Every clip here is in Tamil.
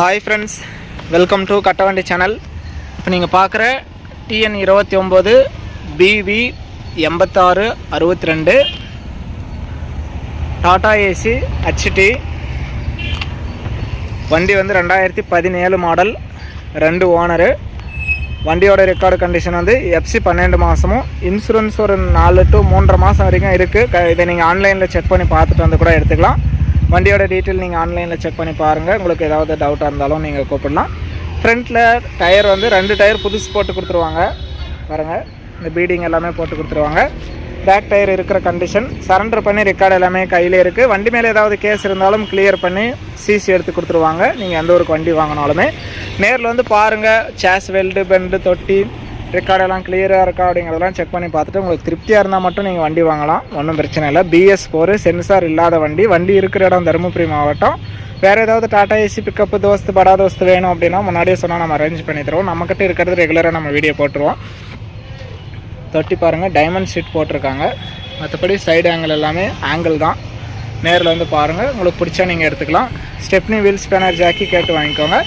Hi friends welcome to Kattavandi channel இப்போ நீங்கள் பார்க்குற டிஎன் இருபத்தி ஒம்பது பிவி எண்பத்தாறு அறுபத்தி ரெண்டு டாடா ஏசி ஹச்டி வண்டி வந்து ரெண்டாயிரத்தி பதினேழு மாடல் ரெண்டு ஓனரு வண்டியோட ரெக்கார்டு கண்டிஷன் வந்து எஃப்சி பன்னெண்டு மாதமும் இன்சூரன்ஸ் ஒரு நாலு டு மூன்றரை மாதம் வரைக்கும் இருக்குது இதை நீங்கள் ஆன்லைனில் செக் பண்ணி பார்த்துட்டு வந்து கூட எடுத்துக்கலாம். வண்டியோட டீட்டெயில் நீங்கள் ஆன்லைனில் செக் பண்ணி பாருங்கள் உங்களுக்கு ஏதாவது டவுட்டாக இருந்தாலும் நீங்கள் கூப்பிடலாம். ஃப்ரண்ட்டில் டயர் வந்து ரெண்டு டயர் புதுசு போட்டு கொடுத்துருவாங்க. பாருங்கள் இந்த பீடிங் எல்லாமே போட்டு கொடுத்துருவாங்க. பேக் டயர் இருக்கிற கண்டிஷன் சரண்டர் பண்ணி ரெக்கார்டு எல்லாமே கையில் இருக்குது வண்டி மேலே ஏதாவது கேஸ் இருந்தாலும் கிளியர் பண்ணி சிசி எடுத்து கொடுத்துருவாங்க. நீங்கள் எந்த ஒரு வண்டி வாங்கினாலுமே. நேரில் வந்து பாருங்கள் சேஸ் வெல்டு பெண்டு தொட்டி ரெக்கார்டெல்லாம் கிளியராக இருக்கா அப்படிங்கிறதெல்லாம் செக் பண்ணி பார்த்துட்டு உங்களுக்கு திருப்தியாக இருந்தால் மட்டும் நீங்கள் வண்டி வாங்கலாம். ஒன்றும் பிரச்சனை இல்லை. பிஎஸ் ஃபோரு சென்சார் இல்லாத வண்டி. வண்டி இருக்கிற இடம் தருமபுரி மாவட்டம். வேறு ஏதாவது டாடா ஏசி பிக்கப்பு தோஸ்து படா தோஸ்து வேணும் அப்படின்னா முன்னாடியே சொன்னால் நம்ம அரேஞ்ச் பண்ணி தருவோம். நம்மக்கிட்ட இருக்கிறது ரெகுலராக நம்ம வீடியோ போட்டுருவோம். தொட்டி பாருங்கள் டைமண்ட் ஷீட் போட்டிருக்காங்க. மற்றபடி சைடு ஆங்கிள் எல்லாமே ஆங்கிள் தான். நேரில் வந்து பாருங்கள் உங்களுக்கு பிடிச்சா நீங்கள் எடுத்துக்கலாம். ஸ்டெப்னி வீல் ஸ்பேனர் ஜாக்கி கேட்டு வாங்கிக்கோங்க.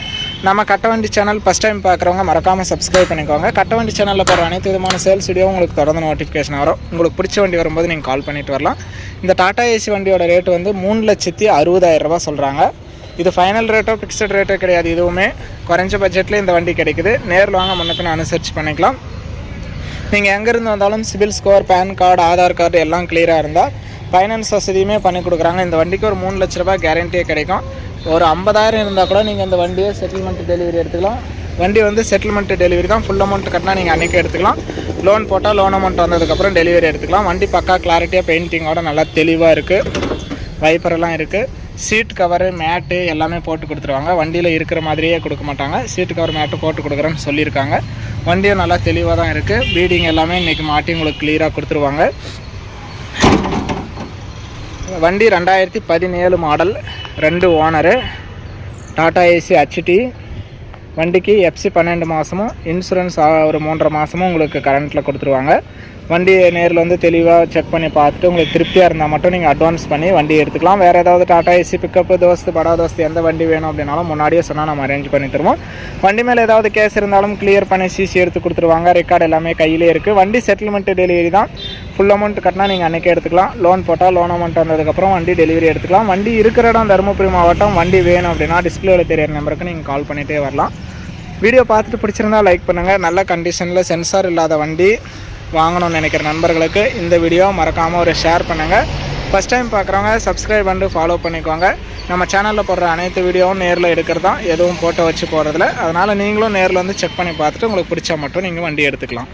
நம்ம கட்டவண்டி சேனல் ஃபஸ்ட் டைம் பார்க்குறவங்க மறக்காமல் சப்ஸ்கிரைப் பண்ணிக்கோங்க. கட்டவண்டி சேனலில் போகிற அனைத்து விதமான சேல்ஸ் வீடியோ உங்களுக்கு தொடர்ந்து நோட்டிஃபிகேஷன் வரும். உங்களுக்கு பிடிச்ச வண்டி வரும்போது நீங்கள் கால் பண்ணிட்டு வரலாம். இந்த டாடா ஏசி வண்டியோட ரேட் வந்து மூணு லட்சத்தி அறுபதாயிரம் ரூபா சொல்கிறாங்க இது ஃபைனல் ரேட்டோ ஃபிக்ஸட் ரேட்டோ கிடையாது இதுவுமே குறைஞ்ச பட்ஜெட்டில் இந்த வண்டி கிடைக்குது. நேரில் வாங்க முன்னப்பின அனுசரித்து பண்ணிக்கலாம். நீங்கள் எங்கேருந்து வந்தாலும் CIBIL score PAN card Aadhaar card எல்லாம் கிளியராக இருந்தால் ஃபைனான்ஸ் வசதியுமே பண்ணி கொடுக்குறாங்க. இந்த வண்டிக்கு ஒரு மூணு லட்ச ரூபா கேரண்டியே கிடைக்கும். ஒரு ஐம்பதாயிரம் இருந்தால் கூட நீங்கள் இந்த வண்டியை செட்டில்மெண்ட் டெலிவரி எடுத்துக்கலாம். வண்டி வந்து செட்டில்மெண்ட் டெலிவரி தான். ஃபுல் அமௌண்ட் கட்டினா நீங்கள் அன்றைக்கி எடுத்துக்கலாம். லோன் போட்டால் லோன் அமௌண்ட் வந்ததுக்கப்புறம் டெலிவரி எடுத்துக்கலாம். வண்டி பக்கா கிளாரிட்டியாக பெயிண்டிங்கோட நல்லா தெளிவாக இருக்குது வைப்பரெல்லாம் இருக்குது சீட் கவரு மேட்டு எல்லாமே போட்டு கொடுத்துருவாங்க. வண்டியில் இருக்கிற மாதிரியே கொடுக்க மாட்டாங்க. சீட் கவர் மேட்டு போட்டு கொடுக்குறேன்னு சொல்லியிருக்காங்க. வண்டியும் நல்லா தெளிவாக தான் இருக்குது பீடிங் எல்லாமே இன்றைக்கி மாட்டி உங்களுக்கு கிளியராக கொடுத்துருவாங்க. வண்டி ரெண்டாயிரத்தி பதினேழு மாடல் ரெண்டு ஓனரு டாடா ஏசி ஹச்டி வண்டிக்கு எஃப்சி பன்னெண்டு மாதமும் இன்சூரன்ஸ் ஒரு மூன்றரை மாதமும் உங்களுக்கு கரண்ட்டில் கொடுத்துருவாங்க. வண்டி நேரில் வந்து தெளிவாக செக் பண்ணி பார்த்துட்டு உங்களுக்கு திருப்தியாக இருந்தால் மட்டும் நீங்கள் அட்வான்ஸ் பண்ணி வண்டி எடுத்துக்கலாம். வேறு ஏதாவது டாடா ஏசி பிக்கப்பு தோஸ்து படா தோஸ்து எந்த வண்டி வேணும் அப்படின்னாலும் முன்னாடியே சொன்னால் நம்ம அரேஞ்ச் பண்ணி தருவோம். வண்டி மேலே ஏதாவது கேஸ் இருந்தாலும் கிளியர் பண்ணி சிசி எடுத்து கொடுத்துருவாங்க. ரெக்கார்டு எல்லாமே கையிலே இருக்குது வண்டி செட்டில்மெண்ட் டெலிவரி தான். ஃபுல் அமௌண்ட் கட்டினா நீங்கள் அன்றைக்கே எடுத்துக்கலாம். லோன் போட்டால் லோன் அமௌண்ட் வந்ததுக்கப்புறம் வண்டி டெலிவரி எடுத்துக்கலாம். வண்டி இருக்கிற இடம் தருமபுரி மாவட்டம் வண்டி வேணும் அப்படின்னா டிஸ்பிளேவில் தெரியிற நம்பருக்கு நீங்கள் கால் பண்ணிகிட்டே வரலாம். வீடியோ பார்த்துட்டு பிடிச்சிருந்தா லைக் பண்ணுங்கள் நல்ல கண்டிஷனில் சென்சார் இல்லாத வண்டி வாங்கணும்னு நினைக்கிற நண்பர்களுக்கு இந்த வீடியோ மறக்காமல் ஒரு ஷேர் பண்ணுங்கள் ஃபஸ்ட் டைம் பார்க்குறவங்க சப்ஸ்கிரைப் பண்ணிட்டு ஃபாலோ பண்ணிக்கோங்க. நம்ம சேனலில் போடுற அனைத்து வீடியோவும் நேரில் எடுக்கிறது தான். எதுவும் ஃபோட்டோ வச்சு போகிறதில்ல அதனால் நீங்களும் நேரில் வந்து செக் பண்ணி பார்த்துட்டு உங்களுக்கு பிடிச்சா மட்டும் நீங்கள் வண்டி எடுத்துக்கலாம்.